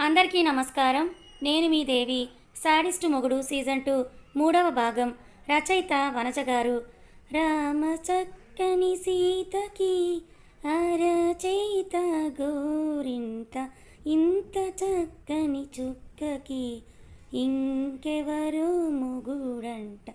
అందరికీ నమస్కారం. నేను మీ దేవి సాడిస్ట్ మొగుడు సీజన్ టూ మూడవ భాగం రచయిత వనజ గారు. రామ చక్కని సీతకి అరచయిత గోరింత ఇంత చక్కని చుక్కకి ఇంకెవరో మొగుడంట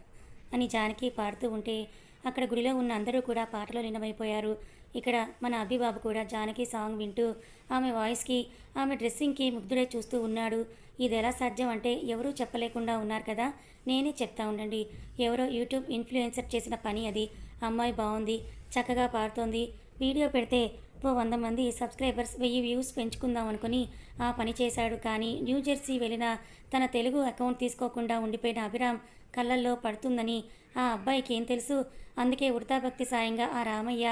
అని జానకి పాడుతూ ఉంటే అక్కడ గుడిలో ఉన్న అందరూ కూడా పాటలో లీనమైపోయారు. ఇక్కడ మన అభిబాబు కూడా జానకి సాంగ్ వింటూ ఆమె వాయిస్కి ఆమె డ్రెస్సింగ్కి ముగ్ధుడై చూస్తూ ఉన్నాడు. ఇది ఎలా సాధ్యం అంటే ఎవరూ చెప్పలేకుండా ఉన్నారు కదా? నేనే చెప్తా ఉండండి. ఎవరో యూట్యూబ్ ఇన్ఫ్లుయెన్సర్ చేసిన పని అది. అమ్మాయి బాగుంది చక్కగా పాడుతోంది. వీడియో పెడితే ఓ వంద మంది సబ్స్క్రైబర్స్ వెయ్యి వ్యూస్ పెంచుకుందాం అనుకుని ఆ పని చేశాడు. కానీ న్యూజెర్సీ వెళ్ళిన తన తెలుగు అకౌంట్ తీసుకోకుండా ఉండిపోయిన అభిరామ్ కళ్ళల్లో పడుతుందని ఆ అబ్బాయికి ఏం తెలుసు? అందుకే ఉడతాభక్తి సాయంగా ఆ రామయ్య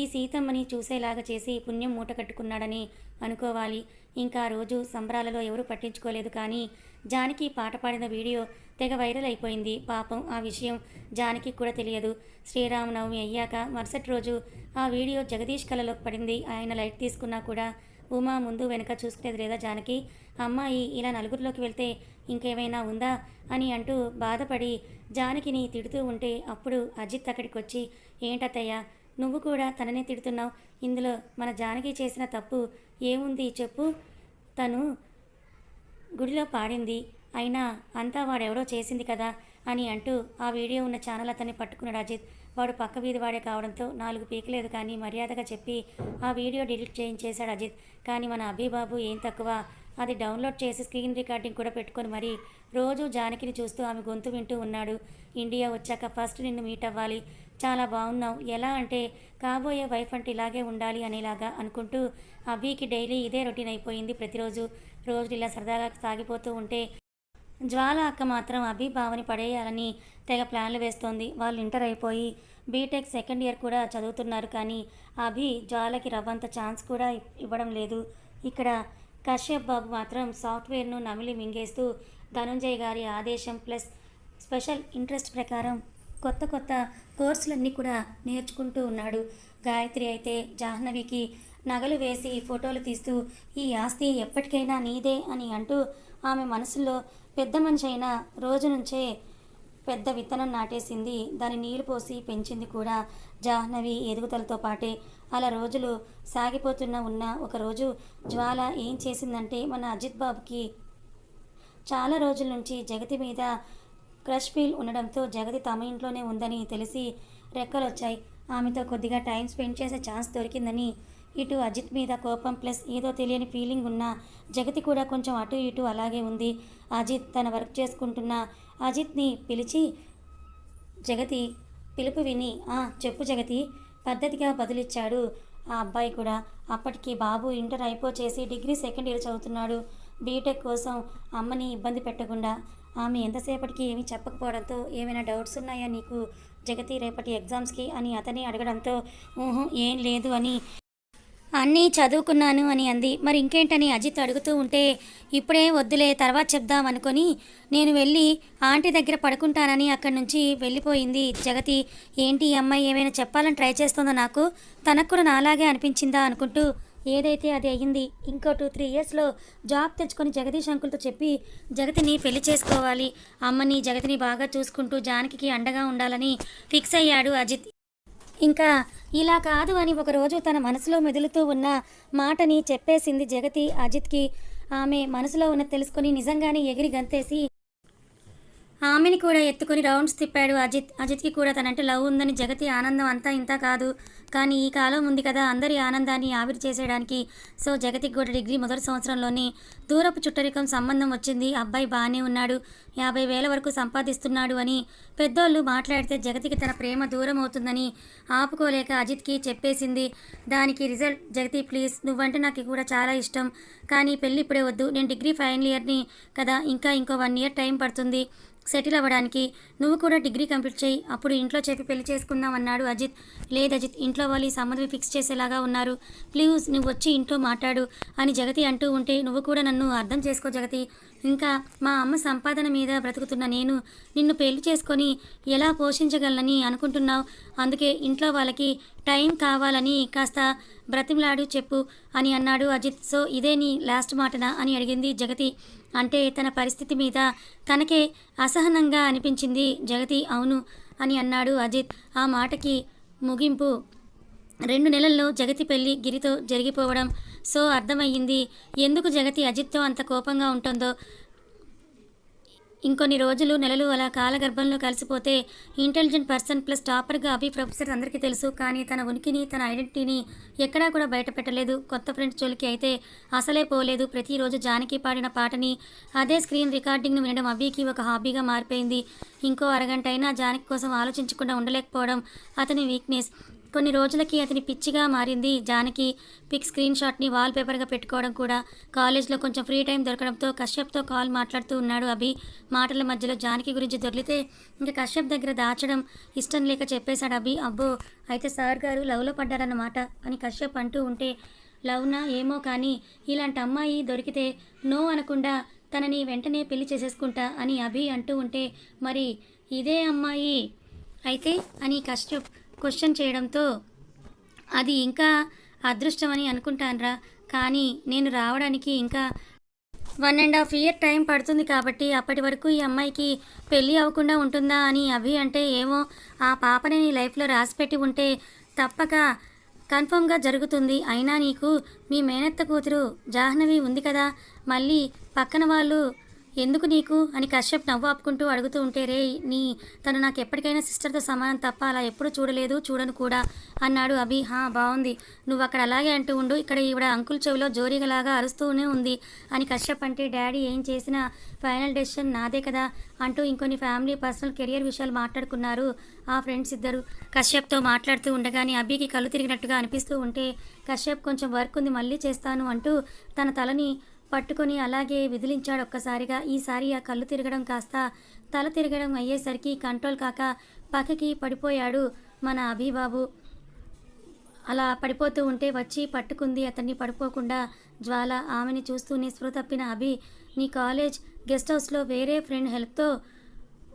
ఈ సీతమ్మని చూసేలాగా చేసి పుణ్యం మూట కట్టుకున్నాడని అనుకోవాలి. ఇంకా రోజు సంబరాలలో ఎవరు పట్టించుకోలేదు. కానీ జానికి పాట పాడిన వీడియో తెగ వైరల్ అయిపోయింది. పాపం ఆ విషయం జానకి కూడా తెలియదు. శ్రీరామనవమి అయ్యాక మరుసటి రోజు ఆ వీడియో జగదీష్ కళ్ళలోకి పడింది. ఆయన లైట్ తీసుకున్నా కూడా ఉమా ముందు వెనక చూసుకునేది లేదా జానకి? అమ్మాయి ఇలా నలుగురిలోకి వెళ్తే ఇంకేమైనా ఉందా? అని అంటూ బాధపడి జానకిని తిడుతూ ఉంటే అప్పుడు అజిత్ అక్కడికి వచ్చి ఏంటత్తయ్య నువ్వు కూడా తననే తిడుతున్నావు? ఇందులో మన జానకి చేసిన తప్పు ఏముంది చెప్పు. తను గుడిలో పాడింది. అయినా అంతా వాడెవడో చేసింది కదా అని అంటూ ఆ వీడియో ఉన్న ఛానల్ అతన్ని పట్టుకున్నాడు అజిత్ వాడు పక్క వీధి వాడే కావడంతో నాలుగు పీకలేదు కానీ మర్యాదగా చెప్పి ఆ వీడియో డిలీట్ చేయించేశాడు అజిత్ కానీ మన అభిబాబు ఏం తక్కువ? అది డౌన్లోడ్ చేసి స్క్రీన్ రికార్డింగ్ కూడా పెట్టుకొని మరి రోజు జానకిని చూస్తూ ఆమె గొంతు వింటూ ఉన్నాడు. ఇండియా వచ్చాక ఫస్ట్ నిన్ను మీట్ అవ్వాలి. చాలా బాగున్నావు ఎలా అంటే కాబోయే వైఫ్ అంటే ఇలాగే ఉండాలి అనేలాగా అనుకుంటూ అభికి డైలీ ఇదే రొటీన్ అయిపోయింది ప్రతిరోజు. రోజు ఇలా సరదాగా సాగిపోతూ ఉంటే జ్వాల అక్క మాత్రం అభి పడేయాలని తెగ ప్లాన్లు వేస్తోంది. వాళ్ళు ఇంటర్ అయిపోయి బీటెక్ సెకండ్ ఇయర్ కూడా చదువుతున్నారు కానీ అభి జ్వాలకి రవ్వంత ఛాన్స్ కూడా ఇవ్వడం లేదు. ఇక్కడ కశ్యప్ బాబు మాత్రం సాఫ్ట్వేర్ను నమిలి మింగేస్తూ ధనుంజయ్ గారి ఆదేశం ప్లస్ స్పెషల్ ఇంట్రెస్ట్ ప్రకారం కొత్త కొత్త కోర్సులన్నీ కూడా నేర్చుకుంటూ ఉన్నాడు. గాయత్రి అయితే జాహ్నవికి నగలు వేసి ఫోటోలు తీస్తూ ఈ ఆస్తి ఎప్పటికైనా నీదే అని అంటూ ఆమె మనసులో పెద్ద మనిషి అయిన రోజు నుంచే పెద్ద విత్తనం నాటేసింది. దాని నీళ్ళు పోసి పెంచింది కూడా జాహ్నవి ఎదుగుదలతో పాటే. అలా రోజులు సాగిపోతున్న ఉన్న ఒకరోజు జ్వాల ఏం చేసిందంటే మన అజిత్ బాబుకి చాలా రోజుల నుంచి జగతి మీద క్రష్ ఫీల్ ఉండడంతో జగతి తమ ఇంట్లోనే ఉందని తెలిసి రెక్కలొచ్చాయి. ఆమెతో కొద్దిగా టైం స్పెండ్ చేసే ఛాన్స్ దొరికిందని ఇటు అజిత్ మీద కోపం ప్లస్ ఏదో తెలియని ఫీలింగ్ ఉన్న జగతి కూడా కొంచెం అటు ఇటు అలాగే ఉంది. అజిత్ తన వర్క్ చేసుకుంటున్న అజిత్ని పిలిచి జగతి పిలుపు విని "ఆ, చెప్పు జగతి పద్ధతిగా బదులిచ్చాడు ఆ అబ్బాయి కూడా. అప్పటికి బాబు ఇంటర్ అయిపో చేసి డిగ్రీ సెకండ్ ఇయర్ చదువుతున్నాడు. బీటెక్ కోసం అమ్మని ఇబ్బంది పెట్టకుండా ఆమె ఎంతసేపటికి ఏమీ చెప్పకపోవడంతో ఏమైనా డౌట్స్ ఉన్నాయా నీకు? జగతి రేపటి ఎగ్జామ్స్కి అని అతని అడగడంతో ఊహు ఏం లేదు అని. అన్నీ చదువుకున్నాను అని అంది. మరి ఇంకేంటని? అజిత్ అడుగుతూ ఉంటే ఇప్పుడే వద్దులే తర్వాత చెప్దాం అనుకొని నేను వెళ్ళి ఆంటీ దగ్గర పడుకుంటానని అక్కడి నుంచి వెళ్ళిపోయింది. జగతి ఏంటి అమ్మాయి ఏమైనా చెప్పాలని ట్రై చేస్తుందో నాకు? తనకు కూడా నాలాగే అనిపించిందా? అనుకుంటూ ఏదైతే అది అయ్యింది ఇంకో టూ త్రీ ఇయర్స్లో జాబ్ తెచ్చుకొని జగదీష్ అంకుల్తో చెప్పి జగతిని పెళ్ళి చేసుకోవాలి. అమ్మని జగతిని బాగా చూసుకుంటూ జానకి అండగా ఉండాలని ఫిక్స్ అయ్యాడు అజిత్. ఇంకా ఇలా కాదు అని ఒకరోజు తన మనసులో మెదులుతూ ఉన్న మాటని చెప్పేసింది జగతి అజిత్కి. ఆమె మనసులో ఉన్న తెలుసుకొని నిజంగానే ఎగిరి గంతేసి ఆమెని కూడా ఎత్తుకొని రౌండ్స్ తిప్పాడు అజిత్. అజిత్కి కూడా తనంటే లవ్ ఉందని జగతి ఆనందం అంతా ఇంత కాదు. కానీ ఈ కాలం ఉంది కదా అందరి ఆనందాన్ని ఆవిరి చేసేయడానికి. సో జగతికి కూడా డిగ్రీ మొదటి సంవత్సరంలోనే దూరపు చుట్టరికం సంబంధం వచ్చింది. అబ్బాయి బాగానే ఉన్నాడు. యాభై వేల వరకు సంపాదిస్తున్నాడు అని పెద్దోళ్ళు మాట్లాడితే జగతికి తన ప్రేమ దూరం అవుతుందని ఆపుకోలేక అజిత్కి చెప్పేసింది. దానికి రిజల్ట్ జగతి ప్లీజ్ నువ్వంటే నాకు కూడా చాలా ఇష్టం. కానీ పెళ్ళి ఇప్పుడే వద్దు. నేను డిగ్రీ ఫైనల్ ఇయర్ని కదా ఇంకా ఇంకో వన్ ఇయర్ టైం పడుతుంది. సెటిల్ అవ్వడానికి నువ్వు కూడా డిగ్రీ కంప్లీట్ చేయి అప్పుడు ఇంట్లో చెప్పి పెళ్ళి చేసుకుందాం అన్నాడు అజిత్. లేదు అజిత్ ఇంట్లో వాళ్ళు ఈ సంబంధం ఫిక్స్ చేసేలాగా ఉన్నారు. ప్లీజ్ నువ్వు వచ్చి ఇంట్లో మాట్లాడు అని జగతి అంటూ ఉంటే నువ్వు కూడా నన్ను అర్థం చేసుకో జగతి. ఇంకా మా అమ్మ సంపాదన మీద బ్రతుకుతున్న నేను నిన్ను పెళ్ళి చేసుకొని ఎలా పోషించగలనని అనుకుంటున్నావు? అందుకే ఇంట్లో వాళ్ళకి టైం కావాలని కాస్త బ్రతిమలాడు చెప్పు అని అన్నాడు అజిత్. సో ఇదే నీ లాస్ట్ మాటనా? అని అడిగింది జగతి. అంటే తన పరిస్థితి మీద తనకే అసహనంగా అనిపించింది జగతి. అవును అని అన్నాడు అజిత్. ఆ మాటకి ముగింపు. రెండు నెలల్లో జగతి పెళ్ళి గిరితో జరిగిపోవడం సో అర్థమయ్యింది. ఎందుకు జగతి అజిత్తో అంత కోపంగా ఉంటుందో ఇంకొన్ని రోజులు నెలలు అలా కాలగర్భంలో కలిసిపోతే ఇంటెలిజెంట్ పర్సన్ ప్లస్ టాపర్గా అభి ప్రొఫెసర్ అందరికీ తెలుసు. కానీ తన ఉనికిని తన ఐడెంటిటీని ఎక్కడా కూడా బయటపెట్టలేదు. కొత్త ఫ్రెండ్స్ జోలికి అయితే అసలే పోలేదు. ప్రతిరోజు జానకి పాడిన పాటని అదే స్క్రీన్ రికార్డింగ్ను వినడం అభికి ఒక హాబీగా మారిపోయింది. ఇంకో అరగంట అయినా జానకి కోసం ఆలోచించకుండా ఉండలేకపోవడం అతని వీక్నెస్ కొన్ని రోజులకి అతని పిచ్చిగా మారింది. జానకి పిక్ స్క్రీన్ షాట్ని వాల్ పేపర్గా పెట్టుకోవడం కూడా. కాలేజ్లో కొంచెం ఫ్రీ టైం దొరకడంతో కశ్యప్తో కాల్ మాట్లాడుతూ ఉన్నాడు అభి. మాటల మధ్యలో జానకి గురించి దొరికితే ఇంకా కశ్యప్ దగ్గర దాచడం ఇష్టం లేక చెప్పేశాడు అభి. అబ్బో అయితే సార్ గారు లవ్లో పడ్డారన్నమాట అని కశ్యప్ అంటూ ఉంటే లవ్నా ఏమో కానీ ఇలాంటి అమ్మాయి దొరికితే నో అనకుండా తనని వెంటనే పెళ్ళి చేసేసుకుంటా అని అభి అంటూ ఉంటే మరి ఇదే అమ్మాయి అయితే? అని కశ్యప్ క్వశ్చన్ చేయడంతో అది ఇంకా అదృష్టమని అనుకుంటానురా. కానీ నేను రావడానికి ఇంకా one and half year time పడుతుంది కాబట్టి అప్పటి వరకు ఈ అమ్మాయికి పెళ్ళి అవ్వకుండా ఉంటుందా? అని అవి అంటే ఏమో ఆ పాపని నీ లైఫ్లో రాసిపెట్టి ఉంటే తప్పక కన్ఫర్మ్గా జరుగుతుంది. అయినా నీకు మీ మేనత్త కూతురు జాహ్నవి ఉంది కదా మళ్ళీ పక్కన వాళ్ళు ఎందుకు నీకు? అని కశ్యప్ నవ్వు ఆపుకుంటూ అడుగుతూ ఉంటే రే నీ తను నాకు ఎప్పటికైనా సిస్టర్తో సమానం తప్ప అలా ఎప్పుడు చూడలేదు చూడను కూడా అన్నాడు అభి. హా బాగుంది నువ్వు అక్కడ అలాగే అంటూ ఉండు. ఇక్కడ ఈవిడ అంకుల్ చెవిలో జోరీగలాగా అరుస్తూనే ఉంది అని కశ్యప్ అంటే డాడీ ఏం చేసినా ఫైనల్ డెసిషన్ నాదే కదా అంటూ ఇంకొన్ని ఫ్యామిలీ పర్సనల్ కెరియర్ విషయాలు మాట్లాడుకున్నారు ఆ ఫ్రెండ్స్ ఇద్దరు. కశ్యప్తో మాట్లాడుతూ ఉండగానే అభికి కళ్ళు తిరిగినట్టుగా అనిపిస్తూ ఉంటే కశ్యప్ కొంచెం వర్క్ ఉంది మళ్ళీ చేస్తాను అంటూ తన తలని పట్టుకొని అలాగే విదిలించాడు ఒక్కసారిగా ఈసారి ఆ కళ్ళు తిరగడం కాస్త తల తిరగడం అయ్యేసరికి కంట్రోల్ కాక పక్కకి పడిపోయాడు మన అభిబాబు. అలా పడిపోతూ ఉంటే వచ్చి పట్టుకుంది అతన్ని పడిపోకుండా జ్వాల. ఆమెని చూస్తూనే స్పృహ తప్పిన అభి నీ కాలేజ్ గెస్ట్ హౌస్లో వేరే ఫ్రెండ్ హెల్ప్తో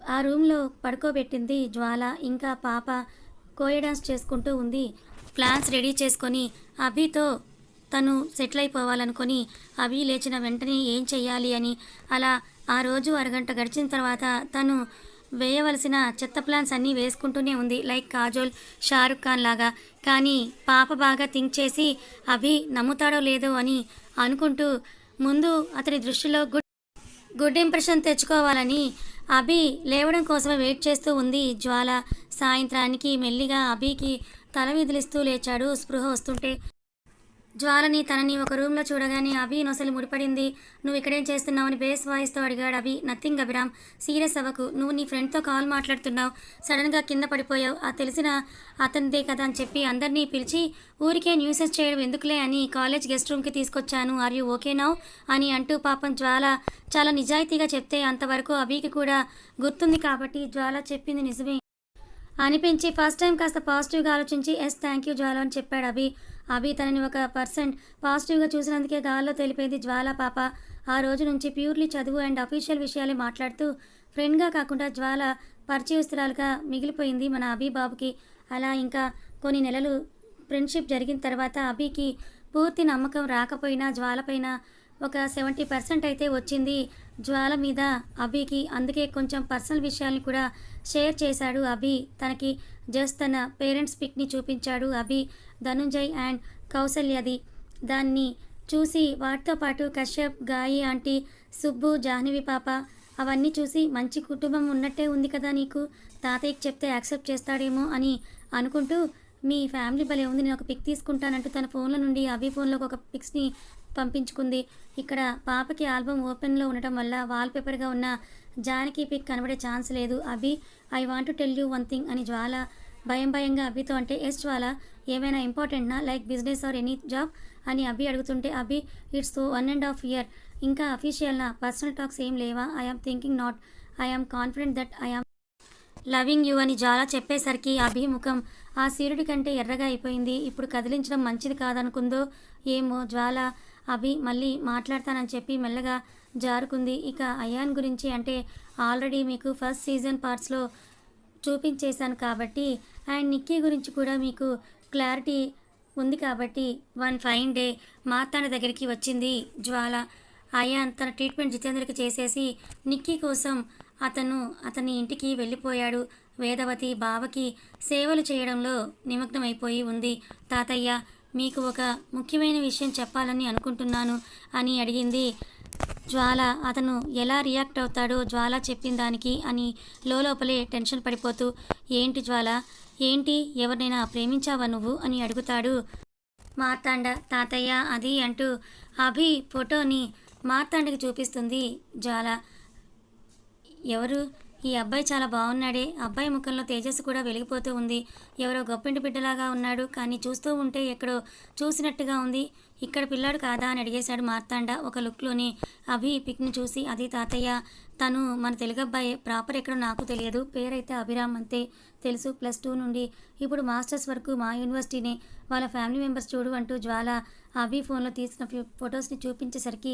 ఆ రూమ్లో పడుకోబెట్టింది జ్వాల. ఇంకా పాప కోయ డాన్స్ చేసుకుంటూ ఉంది. ప్లాన్స్ రెడీ చేసుకొని అభితో తను సెటిల్ అయిపోవాలనుకొని అభి లేచిన వెంటనే ఏం చెయ్యాలి అని అలా ఆ రోజు అరగంట గడిచిన తర్వాత తను వేయవలసిన చెత్త ప్లాన్స్ అన్నీ వేసుకుంటూనే ఉంది. లైక్ కాజోల్ షారుఖ్ ఖాన్ లాగా. కానీ పాప బాగా థింక్ చేసి అభి నమ్ముతాడో లేదో అని అనుకుంటూ ముందు అతని దృష్టిలో గుడ్ గుడ్ ఇంప్రెషన్ తెచ్చుకోవాలని అభి లేవడం కోసమే వెయిట్ చేస్తూ ఉంది. జ్వాల సాయంత్రానికి మెల్లిగా అభికి తల విదిలిస్తూ లేచాడు. స్పృహ వస్తుంటే జ్వాలని తనని ఒక రూమ్లో చూడగానే అభి నొసలు ముడిపడింది. నువ్వు ఇక్కడేం చేస్తున్నావని బేస్ వాయిస్తో అడిగాడు అభి. నథింగ్ అభిరామ్ సీరియస్ అవ్వకు. నువ్వు నీ ఫ్రెండ్తో కాల్ మాట్లాడుతున్నావు. సడన్గా కింద పడిపోయావు. ఆ తెలిసిన అతనిదే కదా అని చెప్పి అందరినీ పిలిచి ఊరికే న్యూసెస్ చేయడం ఎందుకులే అని కాలేజ్ గెస్ట్ రూమ్కి తీసుకొచ్చాను. Are you okay now? అని అంటూ పాపం జ్వాల చాలా నిజాయితీగా చెప్తే అంతవరకు అభికి కూడా గుర్తుంది కాబట్టి జ్వాల చెప్పింది నిజమే. అనిపించి ఫస్ట్ టైం కాస్త పాజిటివ్గా ఆలోచించి ఎస్ థ్యాంక్ యూ జ్వాల అని చెప్పాడు అభి. అభి తనని ఒక పర్సెంట్ పాజిటివ్గా చూసినందుకే గాల్లో తెలిపేది జ్వాల పాప. ఆ రోజు నుంచి ప్యూర్లీ చదువు అండ్ అఫీషియల్ విషయాలే మాట్లాడుతూ ఫ్రెండ్గా కాకుండా జ్వాల పరిచయస్తురాలుగా మిగిలిపోయింది మన అభి బాబుకి. అలా ఇంకా కొన్ని నెలలు ఫ్రెండ్షిప్ జరిగిన తర్వాత అభికి పూర్తి నమ్మకం రాకపోయినా జ్వాలపైన ఒక సెవెంటీ పర్సెంట్ అయితే వచ్చింది. జ్వాల మీద అభికి అందుకే కొంచెం పర్సనల్ విషయాల్ని కూడా షేర్ చేశాడు అభి. తనకి జస్ తన పేరెంట్స్ పిక్ని చూపించాడు అభి ధనుంజయ్ అండ్ కౌసల్యది దాన్ని చూసి వాటితో పాటు కశ్యప్ గాయి ఆంటీ సుబ్బు జాహ్నవి పాప అవన్నీ చూసి మంచి కుటుంబం ఉన్నట్టే ఉంది కదా నీకు? తాతయ్యకి చెప్తే యాక్సెప్ట్ చేస్తాడేమో అని అనుకుంటూ మీ ఫ్యామిలీ భలే ఉంది నేను ఒక పిక్ తీసుకుంటానంటూ తన ఫోన్ల నుండి అభి ఫోన్లోకి ఒక పిక్స్ని పంపించుకుంది. ఇక్కడ పాపకి ఆల్బమ్ ఓపెన్లో ఉండటం వల్ల వాల్పేపర్గా ఉన్న జానకి పిక్ కనబడే ఛాన్స్ లేదు. Abhi I want to tell you one thing అని జ్వాల. భయం భయంగా అభితో అంటే ఎస్ జ్వాల ఏమైనా ఇంపార్టెంట్నా? Like business or any job? అని అభి అడుగుతుంటే Abhi it's one and half year. ఇంకా అఫీషియల్నా? పర్సనల్ టాక్స్ ఏం లేవా? I'm thinking not. I'm confident that I'm loving you అని జాలా చెప్పేసరికి అభిముఖం. ఆ సూర్యుడి కంటే ఎర్రగా అయిపోయింది. ఇప్పుడు కదిలించడం మంచిది కాదనుకుందో ఏమో జ్వాల. అభి మళ్ళీ మాట్లాడతానని చెప్పి మెల్లగా జారుకుంది. ఇక అయాన్ గురించి అంటే ఆల్రెడీ మీకు ఫస్ట్ సీజన్ పార్ట్స్లో చూపించేశాను కాబట్టి అండ్ నిక్కీ గురించి కూడా మీకు క్లారిటీ ఉంది కాబట్టి వన్ ఫైన్ డే మార్తాండ దగ్గరికి వచ్చింది జ్వాల. అయాన్ తన ట్రీట్మెంట్ జితేంద్రకి చేసేసి నిక్కీ కోసం అతను అతని ఇంటికి వెళ్ళిపోయాడు. వేదవతి బావకి సేవలు చేయడంలో నిమగ్నమైపోయి ఉంది. తాతయ్య మీకు ఒక ముఖ్యమైన విషయం చెప్పాలని అనుకుంటున్నాను అని అడిగింది. జ్వాల అతను ఎలా రియాక్ట్ అవుతాడో జ్వాల చెప్పిన దానికి అని లోపలే టెన్షన్ పడిపోతూ ఏంటి జ్వాల? ఏంటి? ఎవరినైనా ప్రేమించావా నువ్వు? అని అడుగుతాడు. మార్తాండ తాతయ్య అది అంటూ అభి ఫోటోని మార్తాండకి చూపిస్తుంది జ్వాల. ఎవరు? ఈ అబ్బాయి చాలా బాగున్నాడే. అబ్బాయి ముఖంలో తేజస్సు కూడా వెలిగిపోతూ ఉంది. ఎవరో గొప్పింటి బిడ్డలాగా ఉన్నాడు. కానీ చూస్తూ ఉంటే ఎక్కడో చూసినట్టుగా ఉంది. ఇక్కడ పిల్లాడు కాదా అని అడిగేశాడు మార్తాండ. ఒక లుక్లోని అభి పిక్ని చూసి అది తాతయ్య తను మన తెలుగు అబ్బాయి ప్రాపర్ ఎక్కడో నాకు తెలియదు. పేరైతే అభిరామ్ అంతే తెలుసు. ప్లస్ టూ నుండి ఇప్పుడు మాస్టర్స్ వరకు మా యూనివర్సిటీనే. వాళ్ళ ఫ్యామిలీ మెంబర్స్ చూడు అంటూ జ్వాల అభి ఫోన్లో తీసిన ఫోటోస్ని ఫొటోస్ని చూపించేసరికి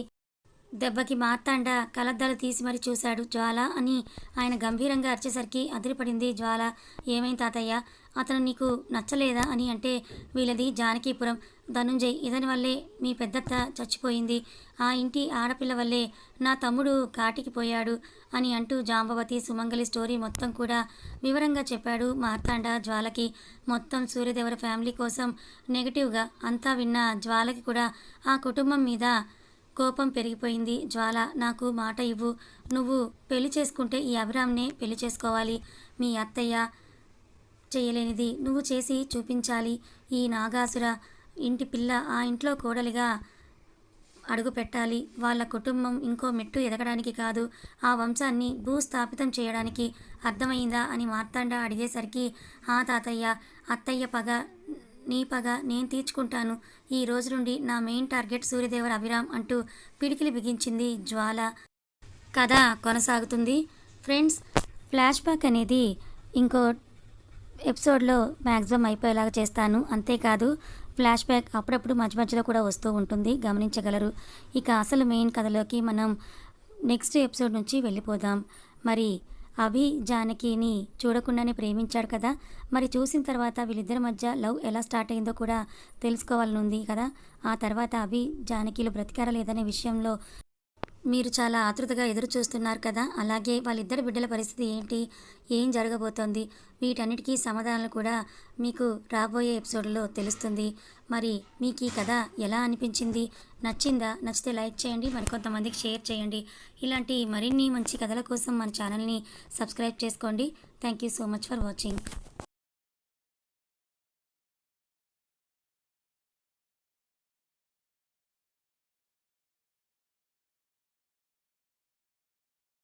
దెబ్బకి మార్తాండ కలద్దాలు తీసి మరీ చూశాడు జ్వాల అని ఆయన గంభీరంగా అరిచేసరికి అదిరిపడింది జ్వాల. ఏమైంది తాతయ్య? అతను నీకు నచ్చలేదా అని అంటే వీళ్ళది జానకీపురం. ధనుంజయ్ ఇతని వల్లే మీ పెద్దత్త చచ్చిపోయింది. ఆ ఇంటి ఆడపిల్ల వల్లే నా తమ్ముడు కాటికి పోయాడు అని అంటూ జాంబవతి సుమంగలి స్టోరీ మొత్తం కూడా వివరంగా చెప్పాడు మార్తాండ జ్వాలకి. మొత్తం సూర్యదేవర ఫ్యామిలీ కోసం నెగిటివ్గా అంతా విన్న జ్వాలకి కూడా ఆ కుటుంబం మీద కోపం పెరిగిపోయింది. జ్వాల నాకు మాట ఇవ్వు. నువ్వు పెళ్ళి చేసుకుంటే ఈ అభిరామ్నే పెళ్ళి చేసుకోవాలి. మీ అత్తయ్య చేయలేనిది నువ్వు చేసి చూపించాలి. ఈ నాగాసుర ఇంటి పిల్ల ఆ ఇంట్లో కోడలిగా అడుగు పెట్టాలి. వాళ్ళ కుటుంబం ఇంకో మెట్టు ఎదగడానికి కాదు. ఆ వంశాన్ని భూస్థాపితం చేయడానికి అర్థమైందా అని మార్తాండ అడిగేసరికి ఆ తాతయ్య అత్తయ్య పగ నీ పగ నేను తీర్చుకుంటాను. ఈ రోజు నుండి నా మెయిన్ టార్గెట్ సూర్యదేవర అభిరామ్ అంటూ పిడికిలి బిగించింది జ్వాల. కథ కొనసాగుతుంది. ఫ్రెండ్స్ ఫ్లాష్ బ్యాక్ అనేది ఇంకో ఎపిసోడ్లో మ్యాక్సిమం అయిపోయేలాగా చేస్తాను. అంతేకాదు ఫ్లాష్ బ్యాక్ అప్పుడప్పుడు మధ్య మధ్యలో కూడా వస్తూ ఉంటుంది. గమనించగలరు. ఇక అసలు మెయిన్ కథలోకి మనం నెక్స్ట్ ఎపిసోడ్ నుంచి వెళ్ళిపోదాం. మరి అభి జానకిని చూడకుండానే ప్రేమించాడు కదా. మరి చూసిన తర్వాత వీళ్ళిద్దరి మధ్య లవ్ ఎలా స్టార్ట్ అయిందో కూడా తెలుసుకోవాలని ఉంది కదా. ఆ తర్వాత అభి జానకిలు బ్రతికారా లేదనే విషయంలో మీరు చాలా ఆతృతగా ఎదురు చూస్తున్నారు కదా. అలాగే వాళ్ళిద్దరి బిడ్డల పరిస్థితి ఏంటి? ఏం జరగబోతోంది? వీటన్నిటికీ సమాధానాలు కూడా మీకు రాబోయే ఎపిసోడ్లో తెలుస్తుంది. మరి మీకు ఈ కథ ఎలా అనిపించింది? నచ్చిందా? నచ్చితే లైక్ చేయండి మరికొంతమందికి షేర్ చేయండి. ఇలాంటి మరిన్ని మంచి కథల కోసం మన ఛానల్ని సబ్స్క్రైబ్ చేసుకోండి. Thank you so much for watching.